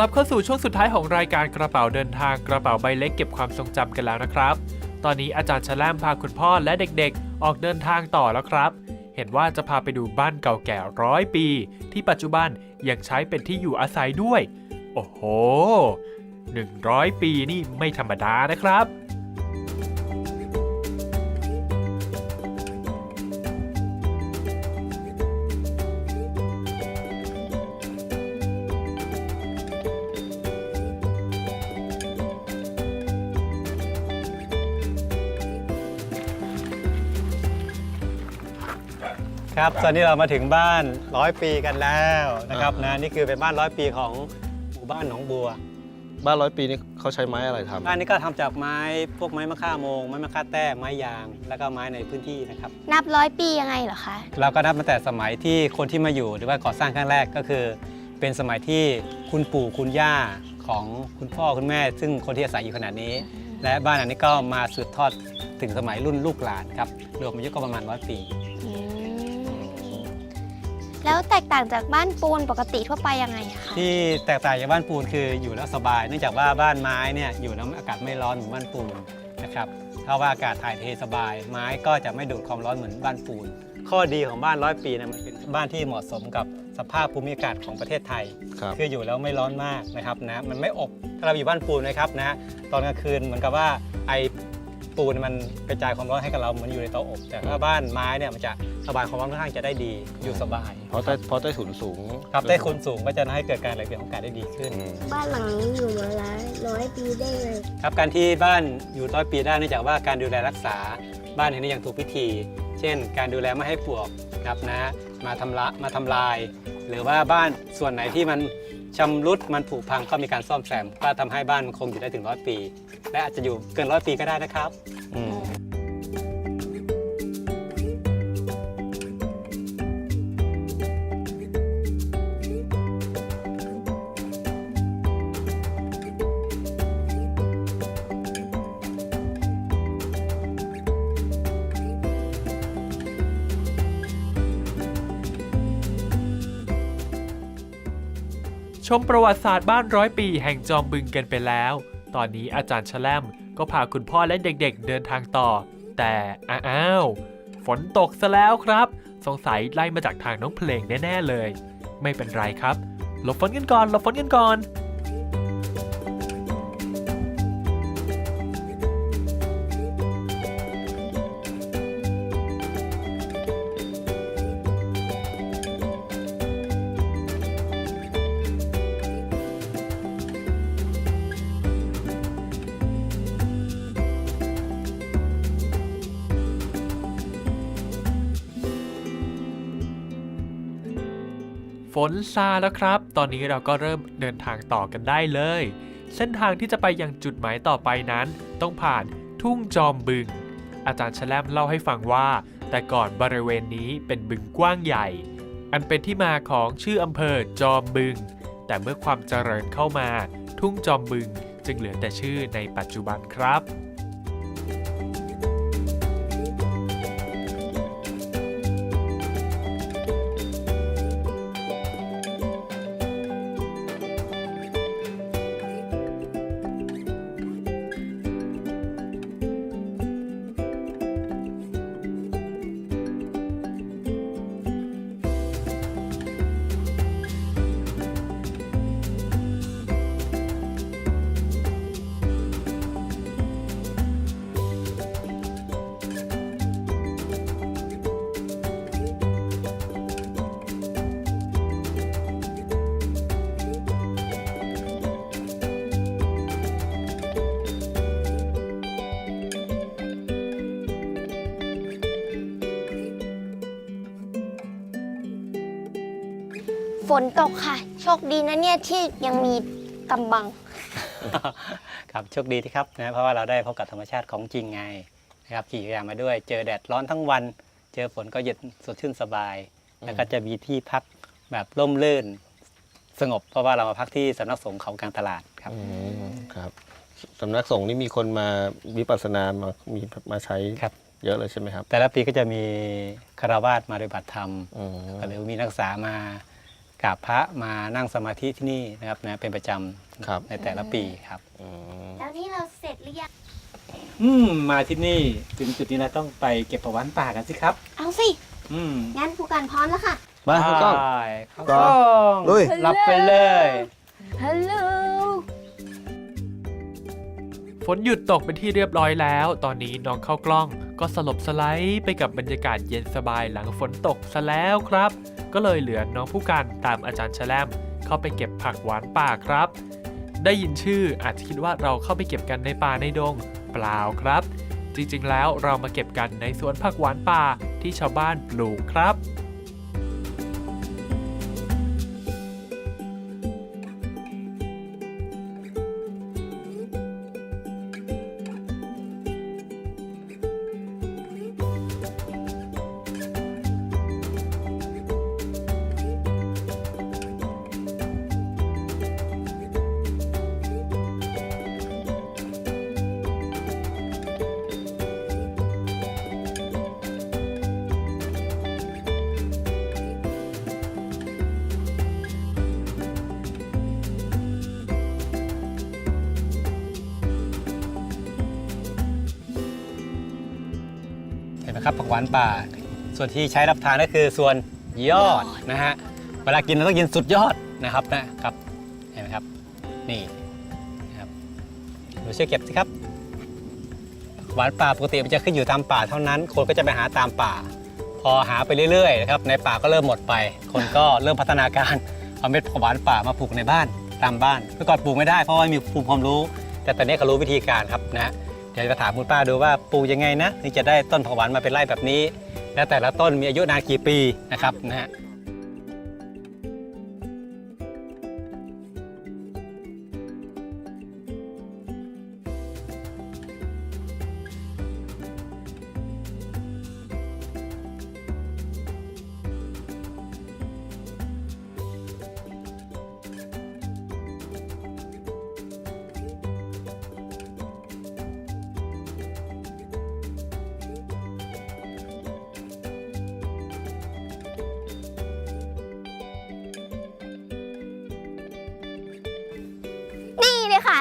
กลับเข้าสู่ช่วงสุดท้ายของรายการกระเป๋าเดินทางกระเป๋าใบเล็กเก็บความทรงจำกันแล้วนะครับ ตอนนี้อาจารย์ชะแลมพาคุณพ่อและเด็กๆ ออกเดินทางต่อแล้วครับ เห็นว่าจะพาไปดูบ้านเก่าแก่ร้อยปี ที่ปัจจุบันยังใช้เป็นที่อยู่อาศัยด้วย โอ้โห 100 ปีนี่ไม่ธรรมดานะครับ ครับตอนนี้เรามาถึงบ้านร้อยปีกันแล้วนะครับนะนี่คือเป็นบ้านร้อยปีของหมู่บ้านหนองบัว บ้านร้อยปีนี่เขาใช้ไม้อะไรทำบ้านนี้ก็ทำจากไม้พวกไม้มะค่าโมงไม้มะค่าแต้ไม้ยาง แล้วก็ไม้ในพื้นที่นะครับ นับร้อยปียังไงเหรอคะ เราก็นับมาแต่สมัยที่คนที่มาอยู่หรือว่าก่อสร้างครั้งแรกก็คือ เป็นสมัยที่คุณปู่คุณย่าของคุณพ่อคุณแม่ ซึ่งคนที่อาศัยอยู่ขนาดนี้ และบ้านอันนี้ก็มาสืบทอดถึงสมัยรุ่นลูกหลานครับรวมอายุก็ประมาณร้อยปีอืม แล้วแตกต่างจากบ้านปูนปกติทั่วไปยังไงอะคะที่แตกต่างจากบ้านปูนคืออยู่แล้วสบาย เนื่องจากว่าบ้านไม้เนี่ยอยู่แล้วอากาศไม่ร้อนเหมือนบ้านปูนนะครับถ้าว่าอากาศถ่ายเทสบาย ไม้ก็จะไม่ดูดความร้อนเหมือนบ้านปูน ข้อดีของบ้านร้อยปีนะมันเป็นบ้านที่เหมาะสมกับสภาพภูมิอากาศของประเทศไทย ครับ คืออยู่แล้วไม่ร้อนมากนะครับนะมันไม่อบถ้าเราอยู่บ้านปูนนะครับนะตอนกลางคืนเหมือนกับว่าไอ ปูนมันกระจายความร้อนให้กับเราเหมือนอยู่ในเตาอบ แต่ถ้าบ้านไม้เนี่ยมันจะระบายความร้อนค่อนข้างจะได้ดีอยู่สบายเพราะใต้เพราะใต้ถุนสูงครับได้คุณสูงก็จะทำให้เกิดการไหลเวียนของอากาศได้ดีขึ้น อืมบ้านหลังนี้อยู่มาหลายร้อยปีได้เลยครับการที่บ้านอยู่ร้อยปีได้เนื่องจากว่าการดูแลรักษาบ้านแห่งนี้อย่างถูกพิธี เช่น การดูแลไม่ให้ปลวกครับนะมาทำละมาทำลาย หรือว่าบ้านส่วนไหนที่มัน ชำรุดมันผุพังก็มีการซ่อมแซม ก็ทำให้บ้านมันคงอยู่ได้ถึงร้อยปี และอาจจะอยู่เกินร้อยปีก็ได้นะครับ อืม ชมประวัติศาสตร์บ้านร้อยปีแห่งจอมบึงกันไปแล้ว ตอนนี้อาจารย์แชล่มก็พาคุณพ่อและเด็กๆ เดินทางต่อ แต่อ้าวฝนตกซะแล้วครับ สงสัยไล่มาจากทางน้องเพลงแน่ๆเลย ไม่เป็นไรครับ หลบฝนกันก่อน หลบฝนกันก่อน นซาแล้วครับ ตอนนี้เราก็เริ่มเดินทางต่อกันได้เลย เส้นทางที่จะไปยังจุดหมายต่อไปนั้น ต้องผ่านทุ่งจอมบึง อาจารย์ชแลมเล่าให้ฟังว่า แต่ก่อนบริเวณนี้เป็นบึงกว้างใหญ่ อันเป็นที่มาของชื่ออำเภอจอมบึง แต่เมื่อความเจริญเข้ามา ทุ่งจอมบึงจึงเหลือแต่ชื่อในปัจจุบันครับ ฝนตกค่ะ โชคดีนะเนี่ยที่ยังมีกำบัง ครับโชคดีที่ครับนะเพราะว่าเราได้พบกับธรรมชาติของจริงไงนะครับขี่จักรยานมาด้วย เจอแดดร้อนทั้งวัน เจอฝนก็เย็นสดชื่นสบาย แล้วก็จะมีที่พักแบบร่มรื่นสงบ เพราะว่าเรามาพักที่สำนักสงฆ์เขากลางตลาดครับ อืมครับสำนักสงฆ์นี่มีคนมาวิปัสสนามามีมาใช้ครับ เยอะเลยใช่ไหมครับแต่ละปีก็จะมีคารวาสมาปฏิบัติธรรมอืม หรือมีนักศึกษามา กราบพระมานั่งสมาธิที่นี่นะครับนะเป็นประจำครับในแต่ละปีครับ อืมแล้วนี่เราเสร็จหรือยัง อืมมาที่นี่ถึงจุดนี้เราต้องไปเก็บประวันป่ากันสิครับ เอาสิ อืมงั้นผู้การพร้อมแล้วค่ะ มาคุณกล้องไปเข้ากล้ล้ององ ลุย รับไปเลย ฮัลโหล ฝนหยุดตกเป็นที่เรียบร้อยแล้ว ตอนนี้น้องเข้ากล้อง ก็สลบสไลด์ไปกับบรรยากาศเย็นสบายหลังฝนตกซะแล้วครับ ก็เลยเหลือน้องผู้กันตามอาจารย์แชลมเข้าไปเก็บผักหวานป่าครับ ได้ยินชื่ออาจจะคิดว่าเราเข้าไปเก็บกันในป่าในดง เปล่าครับ จริงๆแล้วเรามาเก็บกันในสวนผักหวานป่าที่ชาวบ้านปลูกครับ นไหมครับผักหวานป่า ส่วนที่ใช้รับทานก็คือส่วนยอดนะฮะเวลากินเราต้องกินสุดยอดนะครับนะครับเห็นไหมครับนี่นะครับดูช่วยเก็บสิครับหวานป่าปกติมันจะขึ้นอยู่ตามป่าเท่านั้น คนก็จะไปหาตามป่า พอหาไปเรื่อยๆนะครับในป่าก็เริ่มหมดไป คนก็เริ่มพัฒนาการเอาเม็ดผักหวานป่ามาปลูกในบ้านตามบ้านเมื่อก่อนปลูกไม่ได้เพราะว่ามีภูมิความรู้ แต่ตอนนี้เขารู้วิธีการครับนะฮะ ดี๋ยวจะถามคุณป้าดูว่าปลูกยังไงนะถึงจะได้ต้นผักหวานมาเป็นไร่แบบนี้ และแต่ละต้นมีอายุนานกี่ปีนะครับนะฮะ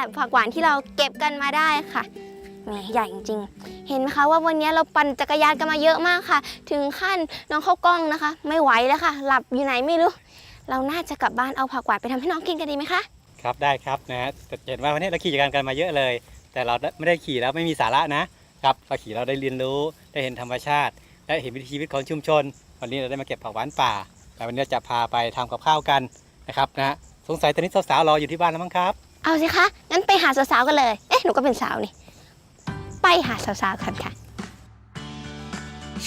เลยค่ะผักหวานที่เราเก็บกันมาได้ค่ะนี่ใหญ่จริงๆ เห็นไหมคะว่าวันนี้เราปั่นจักรยานกันมาเยอะมากค่ะ ถึงขั้นน้องเข้ากล้องนะคะ ไม่ไหวแล้วค่ะ หลับอยู่ไหนไม่รู้ เราน่าจะกลับบ้านเอาผักหวานไปทำให้น้องกินกันดีไหมคะ ครับได้ครับนะฮะแต่เห็นว่าวันนี้เราขี่จักรยานกันมาเยอะเลย แต่เราไม่ได้ขี่แล้วไม่มีสาระนะครับเราขี่เราได้เรียนรู้ได้เห็นธรรมชาติ ได้เห็นวิถีชีวิตของชุมชน วันนี้เราได้มาเก็บผักหวานป่า แต่วันนี้เราจะพาไปทำกับข้าวกันนะครับนะฮะสงสัยตอนนี้สาวๆรออยู่ที่บ้านแล้วมั้งครับ เอาสิคะ งั้นไปหาสาวๆกันเลย เอ๊ะ หนูก็เป็นสาวนี่ ไปหาสาวๆกันค่ะ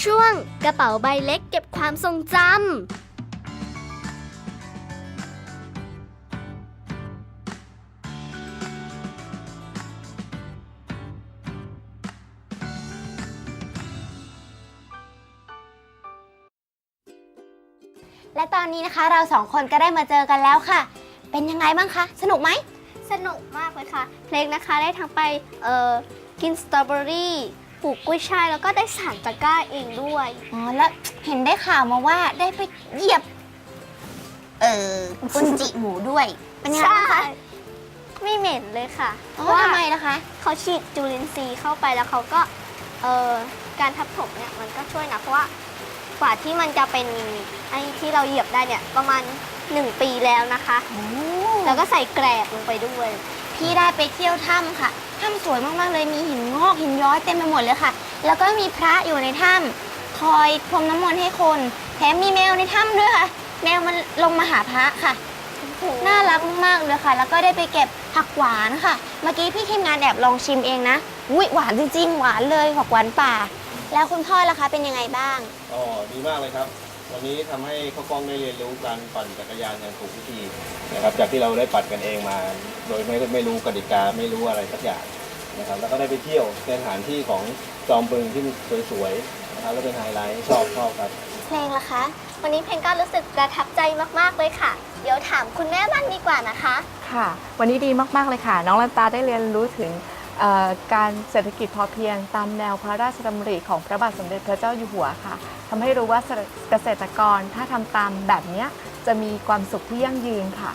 ช่วงกระเป๋าใบเล็กเก็บความทรงจำ และตอนนี้นะคะเราสองคนก็ได้มาเจอกันแล้วค่ะ เป็นยังไงบ้างคะ สนุกไหม สนุกมากเลยค่ะ เพลงนะคะได้ทั้งไปเอ่อกินสตรอเบอรี่ปลูกกุ้ยช่ายแล้วก็ได้สารตะกร้าเองด้วย อ๋อแล้วเห็นได้ข่าวมาว่าได้ไปเหยียบ เอ่อกุนจิหมูด้วยเป็นยังไงบ้างคะไม่เหม็นเลยค่ะอ๋อเพราะว่าทำไมล่ะคะ เขาฉีดจุลินทรีย์เข้าไปแล้วเขาก็เอ่อการทับถมเนี่ยมันก็ช่วยนะเพราะว่ากว่าที่มันจะเป็นไอ้ที่เราเหยียบได้เนี่ยประมาณ 1 ปีแล้วนะคะ โอ้ แล้วก็ใส่แกรบลงไปด้วย พี่ได้ไปเที่ยวถ้ำค่ะ ถ้ำสวยมากๆเลย มีหินงอกหินย้อยเต็มไปหมดเลยค่ะ แล้วก็มีพระอยู่ในถ้ำคอยพรมน้ำมนต์ให้คน แถมมีแมวในถ้ำด้วยค่ะ แมวมันลงมาหาพระค่ะ น่ารักมากๆเลยค่ะ แล้วก็ได้ไปเก็บผักหวานค่ะ เมื่อกี้พี่ทีมงานแอบลองชิมเองนะ อุ้ยหวานจริงๆ หวานเลยผักหวานป่า แล้วคุณพ่อล่ะคะเป็นยังไงบ้าง อ๋อ ดีมากเลยครับ วันนี้ทำให้ข้าวกล้องได้เรียนรู้การปั่นจักรยานอย่างถูกวิธีนะครับ จากที่เราได้ปั่นกันเองมา โดยไม่ไม่รู้กติกาไม่รู้อะไรสักอย่างนะครับ แล้วก็ได้ไปเที่ยวในสถานที่ของจอมบึงที่สวยๆนะครับแล้วเป็นไฮไลท์ชอบชอบครับเพลงล่ะคะ วันนี้เพลงก็รู้สึกประทับใจมากๆเลยค่ะ เดี๋ยวถามคุณแม่บ้างดีกว่านะคะ ค่ะ วันนี้ดีมากๆเลยค่ะ น้องลันตาได้เรียนรู้ถึงเอ่อ การเศรษฐกิจพอเพียงตามแนวพระราชดำริของพระบาทสมเด็จพระเจ้าอยู่หัวค่ะทำให้รู้ว่าเกษตรกรถ้าทำตามแบบเนี้ยจะมีความสุขที่ยั่งยืนค่ะ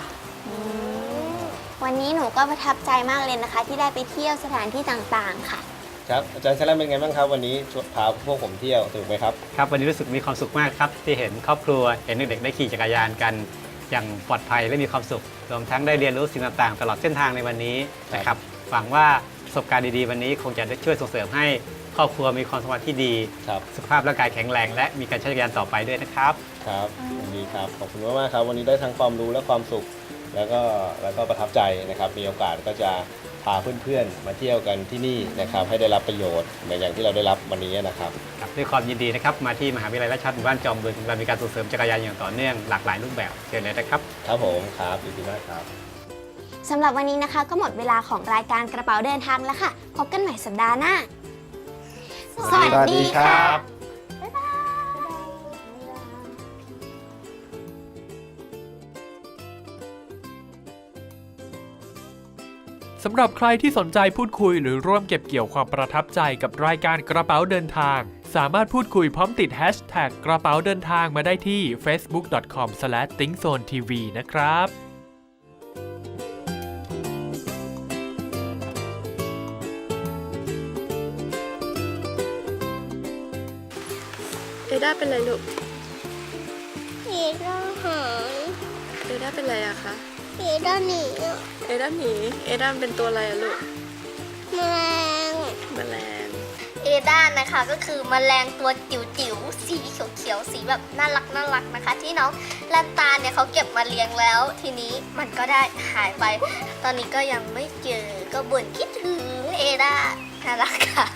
วันนี้หนูก็ประทับใจมากเลยนะคะ ที่ได้ไปเที่ยวสถานที่ต่างๆ ค่ะ ครับอาจารย์แชล่มเป็นไงบ้างครับวันนี้ชวนพาพวกผมเที่ยวถูกไหมครับครับวันนี้รู้สึกมีความสุขมากครับ ที่เห็นครอบครัวเห็นเด็กๆได้ขี่จักรยานกันอย่างปลอดภัยและมีความสุขรวมทั้งได้เรียนรู้สิ่งต่างๆ ตลอดเส้นทางในวันนี้นะครับหวังว่าประ สบการณ์ดีๆ วันนี้คงจะได้ช่วยส่งเสริมให้ครอบครัวมีความสัมพันธ์ที่ดี ครับ สุขภาพร่างกายแข็งแรงและมีการใช้จักรยานต่อไปด้วยนะครับ ครับดีครับ ขอบคุณมากๆครับ วันนี้ได้ทั้งความรู้และความสุข แล้วก็แล้วก็ประทับใจนะครับ มีโอกาสก็จะพาเพื่อนๆ มาเที่ยวกันที่นี่นะครับ ให้ได้รับประโยชน์เหมือนอย่างที่เราได้รับวันนี้นะครับ ครับด้วยความยินดีนะครับ มาที่มหาวิทยาลัยราชภัฏหมู่บ้านจอมบึงเรามีการส่งเสริมจักรยานอย่างต่อเนื่องหลากหลายรูปแบบเชิญเลยนะครับ ครับผม ครับยินดีมากครับ สำหรับวันนี้นะคะก็หมดเวลาของรายการกระเป๋าเดินทางแล้วค่ะ พบกันใหม่สัปดาห์หน้า สวัสดีค่ะ สำหรับใครที่สนใจพูดคุยหรือร่วมเก็บเกี่ยวความประทับใจกับรายการกระเป๋าเดินทาง สามารถพูดคุยพร้อมติด hashtag กระเป๋าเดินทางมาได้ที่ facebook.com/thinkzonetv นะครับ ด้าเป็นไรลูกผีด้าหายเอด้าเป็นไรอะคะผีด้าหนีอะเอด้าหนีเอด้าเป็นตัวอะไรอะลูกแมลงแมลงเอด้านะคะก็คือมแมลงตัวจิ๋วๆสีเขียวๆสีแบบน่ารักน่ารักนะคะ ที่น้องลันตาเนี่ยเขาเก็บมาเลี้ยงแล้ว ทีนี้มันก็ได้หายไป ตอนนี้ก็ยังไม่เจอก็บ่นคิดถึงเอด้าน่ารักค่ะ